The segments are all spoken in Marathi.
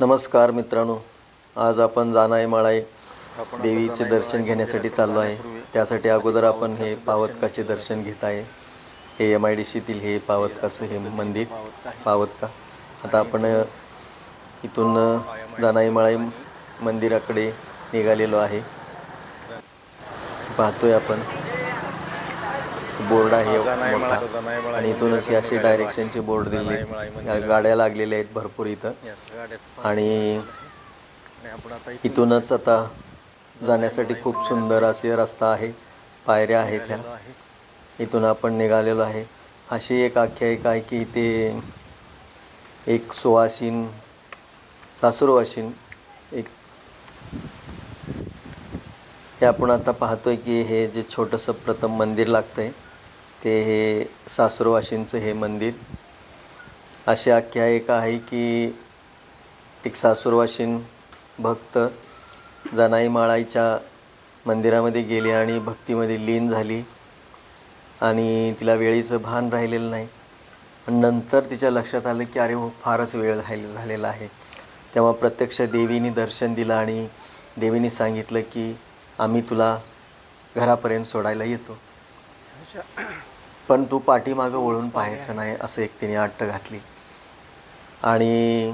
नमस्कार मित्रांनो आज आपण जानाई माळाई देवीचे दर्शन घेण्यासाठी चाललो आहे. त्यासाठी अगोदर आपण हे पावतकाचे दर्शन घेत आहे हे एम आय डी सीतील हे पावतकाचं हे मंदिर पावतका आता आपण इथून जानाई माळाई मंदिराकडे निघालेलो आहे. पाहतोय आपण. बोर्ड आहे मोठा. आणि इथूनच हे असे डायरेक्शनचे बोर्ड दिले. गाड्या लागलेल्या आहेत भरपूर इथं. आणि इथूनच आता जाण्यासाठी खूप सुंदर असे रस्ता आहे. पायऱ्या आहेत ह्या. इथून आपण निघालेलो आहे. अशी एक आख्यायिका आहे की इथे एक सुवासीन सासूरवासीन एक हे आपण आता पाहतोय की हे जे छोटंसं प्रथम मंदिर लागतंय. ते हे सासूरवाशींचं हे मंदिर. अशी आख्यायिका आहे की एक सासूरवाशीन भक्त जनाई माळाईच्या मंदिरामध्ये गेली आणि भक्तीमध्ये लीन झाली आणि तिला वेळेचं भान राहिलेलं नाही. पण नंतर तिच्या लक्षात आलं की अरे हो फारच वेळ राहिल झालेला आहे. तेव्हा प्रत्यक्ष देवीने दर्शन दिलं आणि देवीने सांगितलं की आम्ही तुला घरापर्यंत सोडायला येतो. पण तू पाठीमागं वळून पाहायचं नाही असं एक तिने अट्ट घातली. आणि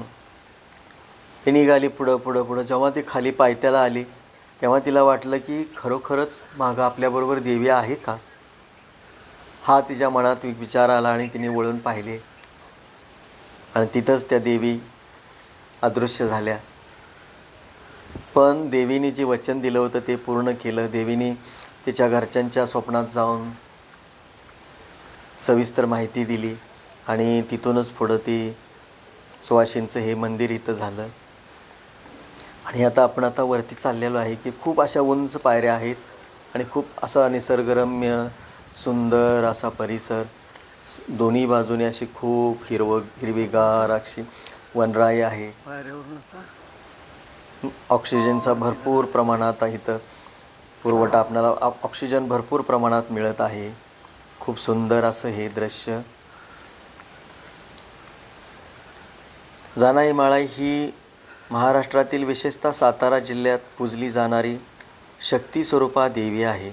ती निघाली पुढं पुढं पुढं. जेव्हा ती खाली पायथ्याला आली तेव्हा तिला वाटलं की खरोखरच मागं आपल्याबरोबर देवी आहे का? हा तिच्या मनात विचार आला आणि तिने वळून पाहिले. आणि तिथंच त्या देवी अदृश्य झाल्या. पण देवीने जे वचन दिलं होतं ते पूर्ण केलं. देवीने तिच्या घरच्यांच्या स्वप्नात जाऊन सविस्तर माहिती दिली आणि तिथूनच पुढं ती सुवाशींचं हे मंदिर इथं झालं. आणि आता आपण आता वरती चाललेलो आहे की खूप अशा उंच पायऱ्या आहेत आणि खूप असा निसर्गरम्य सुंदर असा परिसर. दोन्ही बाजूने अशी खूप हिरवं हिरवीगार अशी वनराई आहे. ऑक्सिजनचा भरपूर प्रमाणात इथं पुरवठा आपणाला ऑक्सिजन भरपूर प्रमाणात मिळत आहे. खूप सुंदर असं हे दृश्य. जानाई माळाई ही महाराष्ट्रातील विशेषतः सातारा जिल्ह्यात पूजली जाणारी शक्ती स्वरूपा देवी आहे.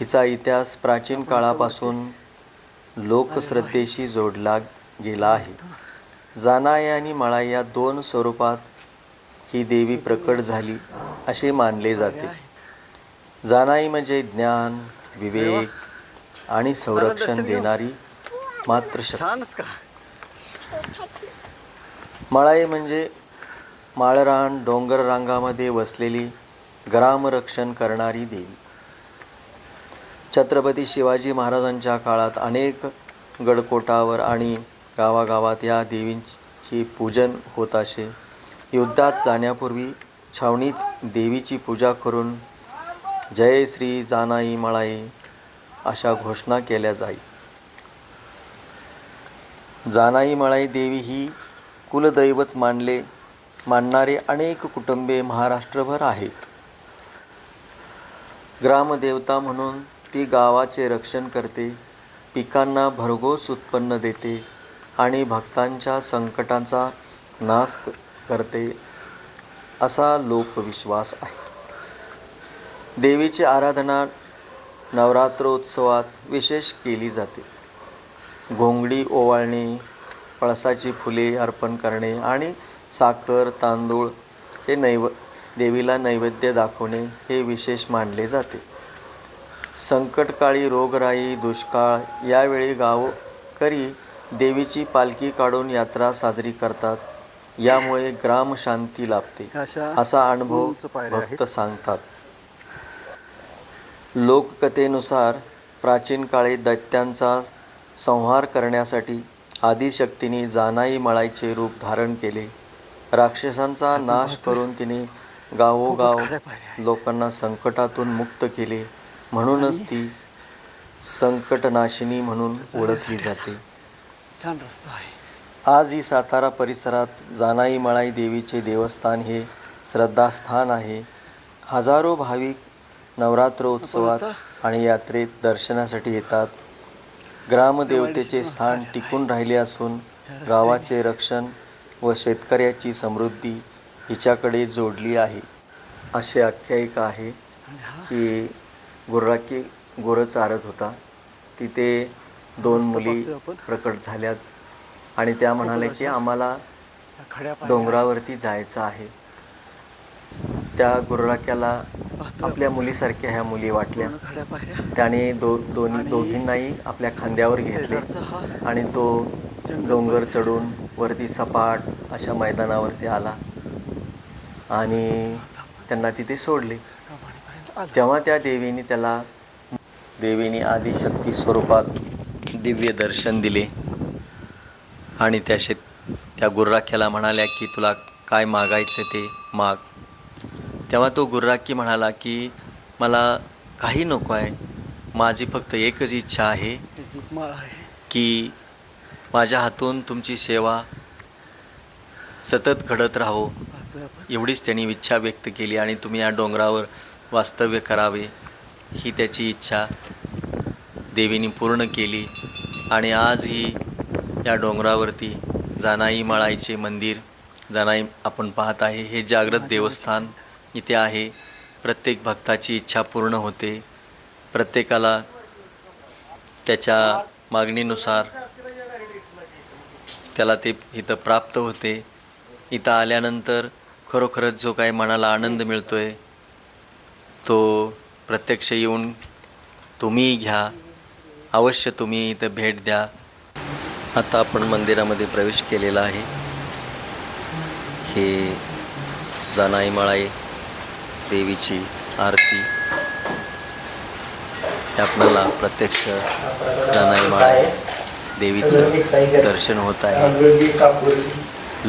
हिचा इतिहास प्राचीन काळापासून लोकश्रद्धेशी जोडला गेला आहे. जानाई आणि मळाई या दोन स्वरूपात ही देवी प्रकट झाली असे मानले जाते. जानाई म्हणजे ज्ञान विवेक आणि संरक्षण देणारी मात्र शक्ती मळाई म्हणजे माळरान डोंगर रांगामध्ये वसलेली ग्रामरक्षण करणारी देवी. छत्रपती शिवाजी महाराजांच्या काळात अनेक गडकोटावर आणि गावागावात या देवींची पूजन होत असे. युद्धात जाण्यापूर्वी छावणीत देवीची पूजा करून जय श्री जानाई मळाई. अशा घोषणा केल्या जाई. जानाई मळाई देवी ही कुलदैवत मानले मानणारे अनेक कुटुंबे महाराष्ट्रभर आहेत. ग्रामदेवता म्हणून ती गावाचे रक्षण करते पिकांना भरघोस उत्पन्न देते आणि भक्तांच्या संकटांचा नाश करते असा लोकविश्वास आहे. देवीची आराधना नवरात्रोत्सवात विशेष केली जाते. घोंगडी ओवाळणे पळसाची फुले अर्पण करणे आणि साखर तांदूळ हे नैव देवीला नैवेद्य दाखवणे हे विशेष मानले जाते. संकटकाळी रोगराई दुष्काळ यावेळी गावकरी देवीची पालखी काढून यात्रा साजरी करतात. यामुळे ग्राम शांती लाभते. असा अनुभव. भक्त सांगतात. लोककथेनुसार प्राचीन काळी दैत्यांचा संहार करण्यासाठी आदिशक्तीने जानाई मळाईचे रूप धारण केले. राक्षसांचा नाश करून तिने गावोगाव. लोकांना संकटातून मुक्त केले म्हणूनच ती संकटनाशिनी म्हणून ओळखली जाते. छान रस्ता आहे. आज ही सातारा परिसरात जानाई मळाई देवीचे देवस्थान हे श्रद्धास्थान आहे. हजारो भाविक नवरात्रोत्सवात आणि यात्रेत दर्शनासाठी येतात. ग्रामदेवतेचे स्थान टिकून राहिले असून गावाचे रक्षण व शेतकऱ्याची समृद्धी हिच्याकडे जोडली आहे. अशी आख्यायिका आहे की गुर्राकी गुरं चारत होता. तिथे दोन मुली. प्रकट झाल्यात आणि त्या म्हणाल्या की आम्हाला डोंगरावरती जायचं आहे. त्या गुर्राक्याला आपल्या मुलीसारख्या ह्या मुली वाटल्या. त्याने दो दोन्ही दोघींनाही आपल्या खांद्यावर घेतले. आणि तो डोंगर. चढून वरती सपाट अशा मैदानावरती आला. आणि त्यांना तिथे सोडले. तेव्हा त्या देवीने त्याला देवीने आदिशक्ती स्वरूपात दिव्य दर्शन दिले. आणि त्या शेत त्या गुर्राख्याला म्हणाल्या की तुला काय मागायचं ते माग. तेव्हा तो गुर्राखी म्हणाला की मला काही नको आहे. माझी फक्त एकच इच्छा आहे की माझ्या हातून तुमची सेवा सतत घडत राहो. एवढीच त्यांनी इच्छा व्यक्त केली आणि तुम्ही या डोंगरावर वास्तव्य करावे ही त्याची इच्छा देवीने पूर्ण केली. आणि आजही या डोंगरावरती जानाई माळाईचे मंदिर जानाई आपण पाहत आहे हे जागृत देवस्थान इथे आहे. प्रत्येक भक्ताची इच्छा पूर्ण होते. प्रत्येकाला त्याच्या मागणीनुसार त्याला ते इथं प्राप्त होते. इथं आल्यानंतर खरोखरच जो काही मनाला आनंद मिळतो आहे तो प्रत्यक्ष येऊन तुम्ही घ्या. अवश्य तुम्ही इथं भेट द्या. आता आपण मंदिरामध्ये प्रवेश केलेला आहे. हे जानाई मळाई देवीची आरती. हे प्रत्यक्ष जानाई देवीचं दर्शन होत आहे.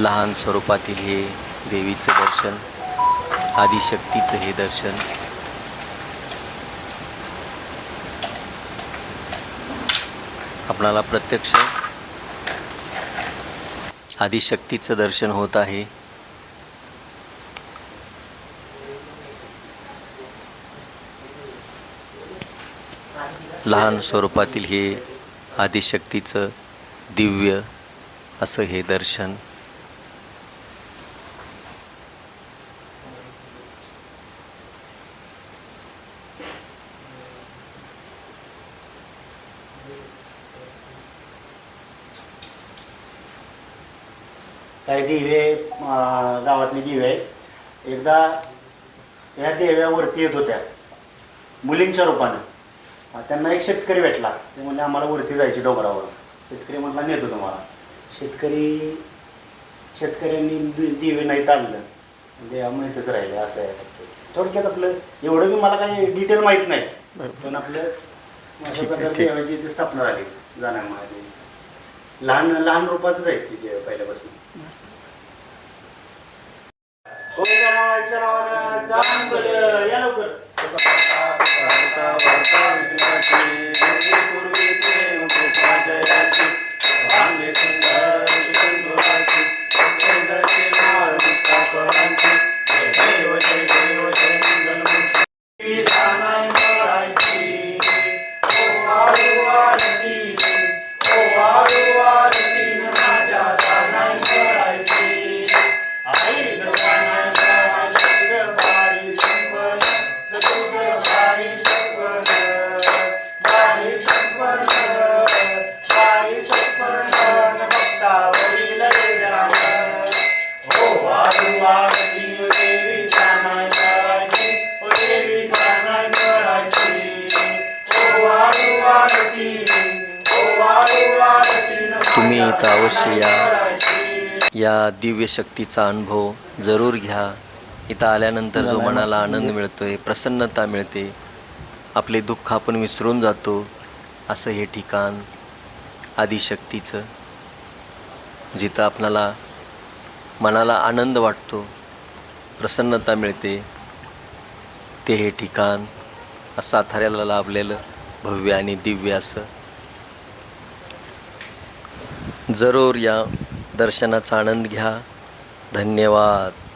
लहान स्वरूपातील हे देवीचं दर्शन आदिशक्तीचं हे दर्शन. आपणाला प्रत्यक्ष आदिशक्तीचं दर्शन होत आहे. लहान स्वरूपातील हे आदिशक्तीचं दिव्य असं हे दर्शन. काही दिवे गावातले दिवे एकदा या देव्यावरती येत होत्या. मुलींच्या रूपानं. त्यांना एक शेतकरी भेटला. ते म्हणजे आम्हाला वरती जायचे डोंगरावर. शेतकरी म्हटला नेतो तुम्हाला. शेतकरी शेतकऱ्यांनी दिवे नाही ताणलं देवा माहीतच राहिले असं आहे. थोडक्यात आपलं एवढं बी मला काही डिटेल माहीत नाही. पण आपलं अशा प्रकारे. देवाची इथे स्थापना झाली जाण्यामध्ये लहान लहान रूपातच आहेत ती देव पहिल्यापासून. नावाच्या नावानं या लवकर. तुम्ही इथं अवश्य या. या दिव्य शक्तीचा अनुभव जरूर घ्या. इथं आल्यानंतर जो मनाला आनंद मिळतोय प्रसन्नता मिळते. आपले दुःख आपण विसरून जातो. असं हे ठिकाण आदिशक्तीचं जिथं आपणाला मनाला आनंद वाटतो प्रसन्नता मिळते. ते हे ठिकाण साताऱ्याला लाभलेलं भव्य आणि दिव्य असं जरूर या दर्शनाचा आनंद घ्या. धन्यवाद.